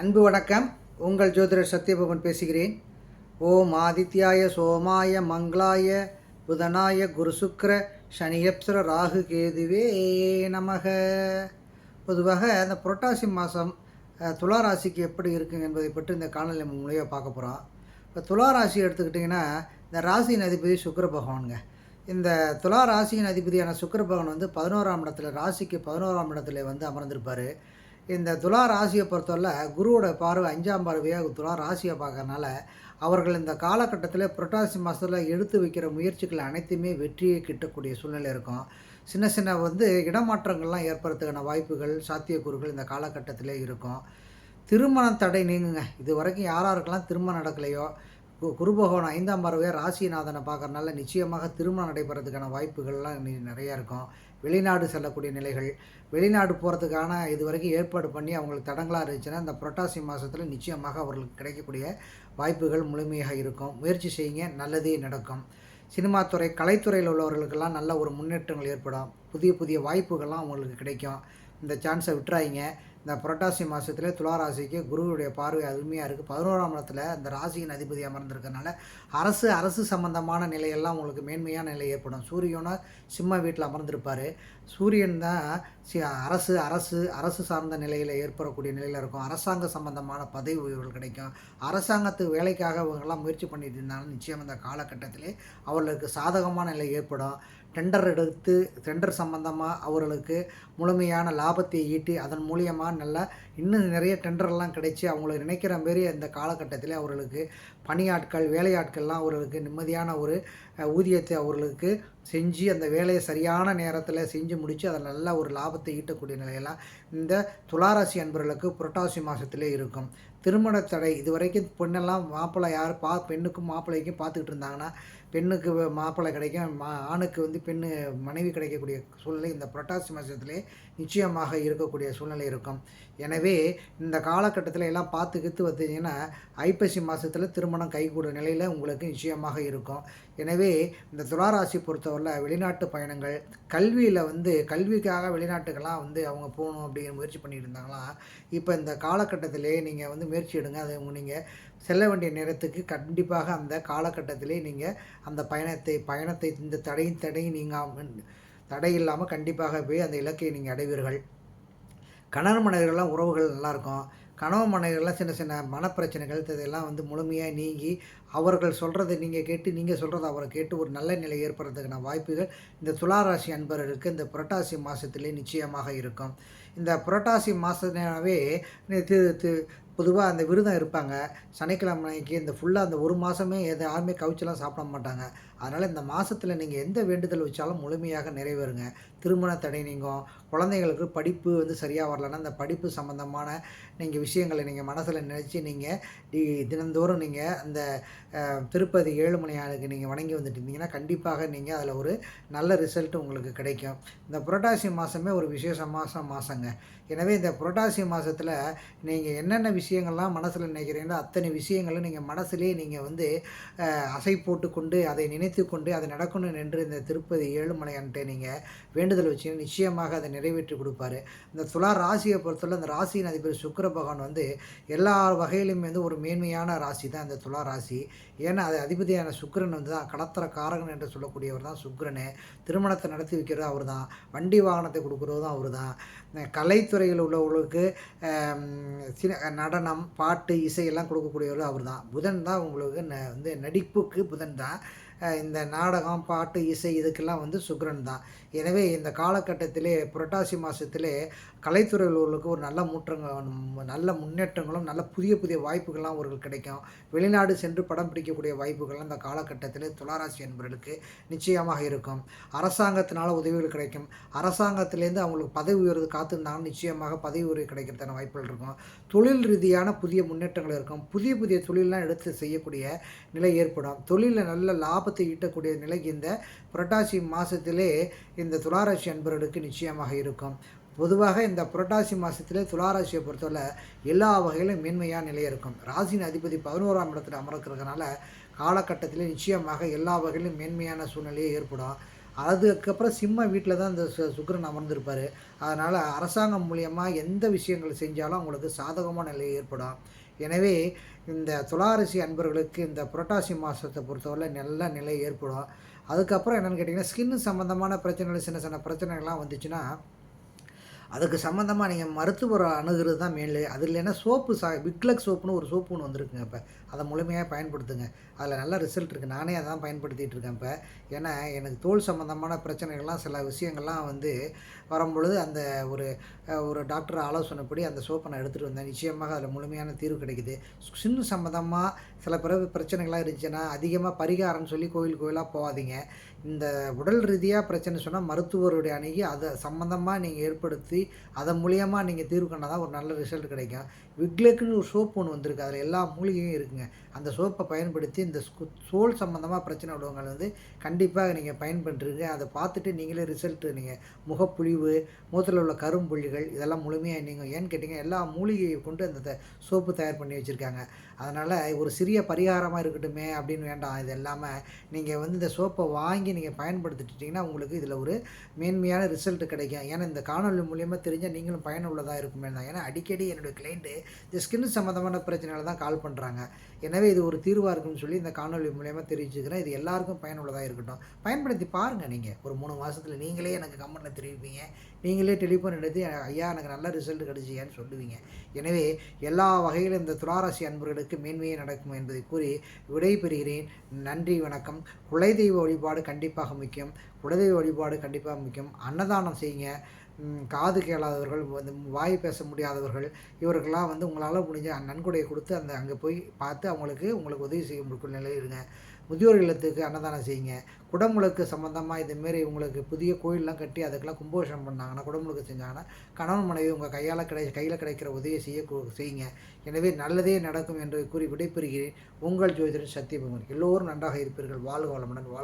அன்பு வணக்கம். உங்கள் ஜோதிடர் சத்யபவன் பேசுகிறேன். ஓம் ஆதித்யாய சோமாய மங்களாய புதனாய குரு சுக்கிர சனியப்சர ராகு கேதுவே நமக. பொதுவாக அந்த புரட்டாசி மாதம் துலா ராசிக்கு எப்படி இருக்குங்க என்பதை பற்றி இந்த காணொலி நம்ம பார்க்க போகிறோம் இப்போ துலா ராசி எடுத்துக்கிட்டிங்கன்னா இந்த ராசியின் அதிபதி சுக்கர பகவானுங்க. இந்த துலா ராசியின் அதிபதியான சுக்கர பகவான் வந்து பதினோராம் இடத்துல ராசிக்கு பதினோராம் இடத்துல வந்து அமர்ந்திருப்பார். இந்த துலா ராசியை பொறுத்தவரை குருவோட பார்வை அஞ்சாம் பார்வையாக துலா ராசியை பார்க்கறனால அவர்கள் இந்த காலகட்டத்தில் புரட்டாசி மாதத்தில் எடுத்து வைக்கிற முயற்சிகள் அனைத்துமே வெற்றியை கிட்டக்கூடிய சூழ்நிலை இருக்கும். சின்ன சின்ன வந்து இடமாற்றங்கள்லாம் ஏற்படுறதுக்கான வாய்ப்புகள் சாத்தியக்கூறுகள் இந்த காலகட்டத்திலே இருக்கும். திருமண தடை நீங்குங்க. இது வரைக்கும் யாராருக்கெல்லாம் திருமணம் நடக்கலையோ குரு பகவான் ஐந்தாம் பறவை ராசிநாதனை பார்க்கறனால நிச்சயமாக திருமணம் நடைபெறதுக்கான வாய்ப்புகள்லாம் நிறையா இருக்கும். வெளிநாடு செல்லக்கூடிய நிலைகள் வெளிநாடு போகிறதுக்கான இது வரைக்கும் ஏற்பாடு பண்ணி அவங்களுக்கு தடங்களாக இருந்துச்சுன்னா இந்த புரட்டாசி மாதத்தில் நிச்சயமாக அவர்களுக்கு கிடைக்கக்கூடிய வாய்ப்புகள் முழுமையாக இருக்கும். முயற்சி செய்யுங்க நல்லதே நடக்கும். சினிமாத்துறை கலைத்துறையில் உள்ளவர்களுக்கெல்லாம் நல்ல ஒரு முன்னேற்றங்கள் ஏற்படும். புதிய புதிய வாய்ப்புகள்லாம் அவங்களுக்கு கிடைக்கும். இந்த சான்ஸை விட்டுறாங்க இந்த புரட்டாசி மாதத்தில் துளாராசிக்கு குருவுடைய பார்வை அருமையாக இருக்குது பதினோராம் இடத்துல இந்த ராசியின் அதிபதி அமர்ந்திருக்கிறதுனால அரசு அரசு சம்பந்தமான நிலையெல்லாம் உங்களுக்கு மேன்மையான நிலை ஏற்படும். சூரியனும் சிம்ம வீட்டில் அமர்ந்திருப்பார். சூரியன் தான் சி அரசு அரசு அரசு சார்ந்த நிலையில் ஏற்படக்கூடிய நிலையில் இருக்கும். அரசாங்க சம்பந்தமான பதவி உயர்வுகள் கிடைக்கும். அரசாங்கத்து வேலைக்காக இவங்கெல்லாம் முயற்சி பண்ணிட்டு இருந்தாலும் நிச்சயம் அந்த காலகட்டத்திலே அவர்களுக்கு சாதகமான நிலை ஏற்படும். டெண்டர் எடுத்து டெண்டர் சம்பந்தமாக அவர்களுக்கு முழுமையான லாபத்தை ஈட்டி அதன் மூலியமாக நல்லா இன்னும் நிறைய டெண்டர்லாம் கிடைச்சி அவங்கள நினைக்கிற மாரி இந்த காலகட்டத்தில் அவர்களுக்கு பணியாட்கள் வேலையாட்கள்லாம் அவர்களுக்கு நிம்மதியான ஒரு ஊதியத்தை அவர்களுக்கு செஞ்சு அந்த வேலையை சரியான நேரத்தில் செஞ்சு முடித்து அதில் நல்ல ஒரு லாபத்தை ஈட்டக்கூடிய நிலையெல்லாம் இந்த துளாராசி அன்பர்களுக்கு புரட்டாசி மாதத்திலே இருக்கும். திருமண தடை இது வரைக்கும் பெண்ணெல்லாம் மாப்பிள்ளை யார் பா பெண்ணுக்கும் மாப்பிள்ளைக்கும் பார்த்துக்கிட்டு இருந்தாங்கன்னா பெண்ணுக்கு மாப்பிள்ளை கிடைக்கும். மா ஆணுக்கு வந்து பெண்ணு மனைவி கிடைக்கக்கூடிய சூழ்நிலை இந்த புரட்டாசி மாதத்திலே நிச்சயமாக இருக்கக்கூடிய சூழ்நிலை இருக்கும். எனவே இந்த காலகட்டத்தில் எல்லாம் பார்த்து கித்து வந்தீங்கன்னா ஐப்பசி மாதத்தில் திருமணம் கைகூட நிலையில் உங்களுக்கு நிச்சயமாக இருக்கும். எனவே இந்த துளாராசி பொறுத்தவரையில் வெளிநாட்டு பயணங்கள் கல்வியில் வந்து கல்விக்காக வெளிநாட்டுக்கெல்லாம் வந்து அவங்க போகணும் அப்படிங்கிற முயற்சி பண்ணிட்டு இருந்தாங்களாம் இப்போ இந்த காலகட்டத்திலே நீங்கள் வந்து முயற்சி எடுங்க. அதை நீங்கள் செல்ல வேண்டிய நேரத்துக்கு கண்டிப்பாக அந்த காலகட்டத்திலே நீங்கள் அந்த பயணத்தை பயணத்தை இந்த தடையும் தடையும் நீங்கள் தடை இல்லாமல் கண்டிப்பாக போய் அந்த இலக்கை நீங்கள் அடைவீர்கள். கணவன் மனைவிகள்லாம் உறவுகள் நல்லாயிருக்கும் கணவன் மனைவிகள்லாம் சின்ன சின்ன மனப்பிரச்சனைகள் இதெல்லாம் வந்து முழுமையாக நீங்கி அவர்கள் சொல்கிறத நீங்கள் கேட்டு நீங்கள் சொல்கிறத அவரை கேட்டு ஒரு நல்ல நிலை ஏற்படுறதுக்கான வாய்ப்புகள் இந்த துளாராசி அன்பர்களுக்கு இந்த புரட்டாசி மாதத்திலே நிச்சயமாக இருக்கும். இந்த புரட்டாசி மாதத்தினாவே பொதுவாக அந்த விரதம் இருப்பாங்க. சனிக்கிழமைக்கு இந்த ஃபுல்லாக அந்த ஒரு மாதமே எதை யாருமே கவிச்செல்லாம் சாப்பிட மாட்டாங்க. அதனால் இந்த மாதத்தில் நீங்கள் எந்த வேண்டுதல் வச்சாலும் முழுமையாக நிறைவேறுங்க. திருமண தடை நீங்கள் குழந்தைங்களுக்கு படிப்பு வந்து சரியாக வரலன்னா அந்த படிப்பு சம்மந்தமான நீங்கள் விஷயங்களை நீங்கள் மனசில் நினச்சி நீங்கள் தினந்தோறும் நீங்கள் அந்த திருப்பதி ஏழுமணி ஆளுக்கு நீங்கள் வணங்கி வந்துட்டு இருந்தீங்கன்னா கண்டிப்பாக நீங்கள் அதில் ஒரு நல்ல ரிசல்ட் உங்களுக்கு கிடைக்கும். இந்த புரட்டாசி மாதமே ஒரு விசேஷ மாதம் மாதங்க எனவே இந்த புரட்டாசி மாதத்தில் நீங்கள் என்னென்ன விஷயங்கள்லாம் மனசில் நினைக்கிறீங்களோ அத்தனை விஷயங்களும் நீங்கள் மனசுலேயே நீங்கள் வந்து அசை அசை போட்டுக்கொண்டு அதை நினைத்து கொண்டு அது நடக்கணும் என்று இந்த திருப்பதி ஏழுமலையான்ட்டு நீங்கள் வேண்டுதல் வச்சு நிச்சயமாக அதை நிறைவேற்றி கொடுப்பாரு. இந்த துலா ராசியை பொறுத்தவரை அந்த ராசியின் அதிபர் சுக்கர பகவான் வந்து எல்லா வகையிலுமே வந்து ஒரு மேன்மையான ராசி தான் இந்த துலா ராசி. ஏன்னா அது அதிபதியான சுக்கிரன் வந்து தான் கடத்திர காரகன் என்று சொல்லக்கூடியவர் தான் சுக்கரனு. திருமணத்தை நடத்தி வைக்கிறது அவர் தான். வண்டி வாகனத்தை கொடுக்குறதும் அவர் தான். கலைத்துறையில் உள்ளவர்களுக்கு நடனம் பாட்டு இசையெல்லாம் கொடுக்கக்கூடியவர் அவர் தான். புதன் தான் உங்களுக்கு ந வந்து நடிப்புக்கு புதன் தான். இந்த நாடகம் பாட்டு இசை இதுக்கெல்லாம் வந்து சுக்ரன் தான். எனவே இந்த காலகட்டத்திலே புரட்டாசி மாதத்திலே கலைத்துறையில் உள்ளவர்களுக்கு ஒரு நல்ல முற்றங்கள் நல்ல முன்னேற்றங்களும் நல்ல புதிய புதிய வாய்ப்புகள்லாம் அவர்கள் கிடைக்கும். வெளிநாடு சென்று படம் பிடிக்கக்கூடிய வாய்ப்புகள்லாம் இந்த காலகட்டத்தில் துளாராசி என்பவர்களுக்கு நிச்சயமாக இருக்கும். அரசாங்கத்தினால் உதவிகள் கிடைக்கும். அரசாங்கத்திலேருந்து அவங்களுக்கு பதவி உயர்வு காத்திருந்தாலும் நிச்சயமாக பதவி உயர்வு கிடைக்கிறதான வாய்ப்புகள் இருக்கும். தொழில் ரீதியான புதிய முன்னேற்றங்கள் இருக்கும். புதிய புதிய தொழிலெலாம் எடுத்து செய்யக்கூடிய நிலை ஏற்படும். தொழிலில் நல்ல லாபத்தை ஈட்டக்கூடிய நிலை இந்த புரட்டாசி மாதத்திலே இந்த துளாராசி அன்பர்களுக்கு நிச்சயமாக இருக்கும். பொதுவாக இந்த புரட்டாசி மாதத்திலே துளாராசியை பொறுத்தவரை எல்லா வகையிலும் மேன்மையான நிலை இருக்கும். ராசியின் அதிபதி பதினோராம் இடத்துல அமர்க்கிறதுனால காலகட்டத்தில் நிச்சயமாக எல்லா வகையிலும் மேன்மையான சூழ்நிலையே ஏற்படும். அதுக்கப்புறம் சிம்ம வீட்டில் தான் இந்த சு அமர்ந்திருப்பார். அதனால் அரசாங்கம் மூலியமாக எந்த விஷயங்கள் செஞ்சாலும் அவங்களுக்கு சாதகமான நிலை ஏற்படும். எனவே இந்த துளாரசி அன்பர்களுக்கு இந்த புரட்டாசி மாதத்தை பொறுத்தவரை நல்ல நிலை ஏற்படும். அதுக்கப்புறம் என்னென்னு கேட்டிங்கன்னா ஸ்கின்னு சம்மந்தமான பிரச்சனைகள் சின்ன சின்ன பிரச்சனைகள்லாம் வந்துச்சுன்னா அதுக்கு சம்மந்தமாக நீங்கள் மருத்துவரை அணுகிறது தான் மேலு அது இல்லைன்னா சோப்பு சா விக்லக் சோப்புன்னு ஒரு சோப்பு ஒன்று வந்திருக்குங்க இப்போ. அதை முழுமையாக பயன்படுத்துங்க. அதில் நல்ல ரிசல்ட் இருக்குது நானே அதான் பயன்படுத்திகிட்டு இருக்கேன் இப்போ. ஏன்னா எனக்கு தோல் சம்மந்தமான பிரச்சனைகள்லாம் சில விஷயங்கள்லாம் வந்து வரும்பொழுது அந்த ஒரு ஒரு டாக்டர் ஆலோசனைப்படி அந்த சோப்பை நான் எடுத்துகிட்டு வந்தேன். நிச்சயமாக அதில் முழுமையான தீர்வு கிடைக்குது. சின்ன சம்மந்தமாக சில பிறகு பிரச்சனைகள்லாம் இருந்துச்சுன்னா அதிகமாக பரிகாரம்னு சொல்லி கோயில் கோயிலாக போகாதீங்க. இந்த உடல் ரீதியாக பிரச்சனை சொன்னால் மருத்துவருடைய அணுகி அதை சம்மந்தமாக நீங்கள் ஏற்படுத்தி அதன் மூலியமாக நீங்கள் தீர்வு கண்டால் தான் ஒரு நல்ல ரிசல்ட் கிடைக்கும். விக்லெக்குன்னு ஒரு சோப்பு ஒன்று வந்திருக்கு. அதில் எல்லா மூலிகையும் இருக்குங்க. அந்த சோப்பை பயன்படுத்தி இந்த சோல் சம்மந்தமாக பிரச்சனை உள்ளவங்க வந்து கண்டிப்பாக நீங்கள் பயன்படுத்துறீங்க அதை பார்த்துட்டு நீங்களே ரிசல்ட்டு நீங்கள் முகப்புழிவு மூத்தில் உள்ள கரும்புள்ளிகள் இதெல்லாம் முழுமையாக நீங்கள் ஏன்னு கேட்டிங்க எல்லா மூலிகையை கொண்டு அந்த சோப்பு தயார் பண்ணி வச்சுருக்காங்க. அதனால் ஒரு சிறிய பரிகாரமாக இருக்கட்டுமே அப்படின்னு வேண்டாம். இது இல்லாமல் நீங்கள் வந்து இந்த சோப்பை வாங்கி நீங்கள் பயன்படுத்திட்டிங்கன்னா உங்களுக்கு இதில் ஒரு மேன்மையான ரிசல்ட் கிடைக்கும். ஏன்னா இந்த காணொலி மூலியமாக தெரிஞ்சால் நீங்களும் பயனுள்ளதாக இருக்குமே தான். ஏன்னா அடிக்கடி என்னுடைய கிளைண்ட்டு இந்த ஸ்கின் சம்மந்தமான பிரச்சனைகள் தான் கால் பண்ணுறாங்க எனவே இது ஒரு தீர்வாக இருக்குன்னு சொல்லி இந்த காணொலி மூலயமா தெரிவிச்சுக்கிறேன். இது எல்லாருக்கும் பயனுள்ளதாக இருக்கட்டும். பயன்படுத்தி பாருங்கள் நீங்கள் ஒரு மூணு மாதத்தில் நீங்களே எனக்கு கமெண்ட்டில் தெரிவிப்பீங்க. நீங்களே டெலிஃபோன் எடுத்து ஐயா எனக்கு நல்ல ரிசல்ட் கிடச்சியான்னு சொல்லுவீங்க. எனவே எல்லா வகையிலும் இந்த துளாராசி அன்பர்களுக்கு மேன்மையே நடக்கும் என்பதை கூறி விடைபெறுகிறேன். நன்றி வணக்கம். குலதெய்வ வழிபாடு கண்டிப்பாக முக்கியம். குலதெய்வ வழிபாடு கண்டிப்பாக முக்கியம். அன்னதானம் செய்யுங்க. காது கேளாதவர்கள் வந்து வாய் பேச முடியாதவர்கள் இவர்கள்லாம் வந்து உங்களால் முடிஞ்ச நன்கொடையை கொடுத்து அந்த அங்கே போய் பார்த்து அவங்களுக்கு உங்களுக்கு உதவி செய்ய முடியும் நிலையில் இருங்க. முதியோர் இல்லத்துக்கு அன்னதானம் செய்யுங்க. குடமுழுக்கு சம்மந்தமாக இதுமாரி உங்களுக்கு புதிய கோயிலெலாம் கட்டி அதுக்கெல்லாம் கும்பாபிஷேகம் பண்ணாங்கன்னா குடமுழுக்கு செஞ்சாங்கன்னா கணவன் மனைவி உங்கள் கையால் கிடை கையில் கிடைக்கிற உதவியை செய்ய செய்யுங்க. எனவே நல்லதே நடக்கும் என்று கூறி விடைபெறுகிறேன். உங்கள் ஜோதிடர் சத்தியபகவன் எல்லோரும் நன்றாக இருப்பீர்கள். வாழ்க வளமுடன் வாழ்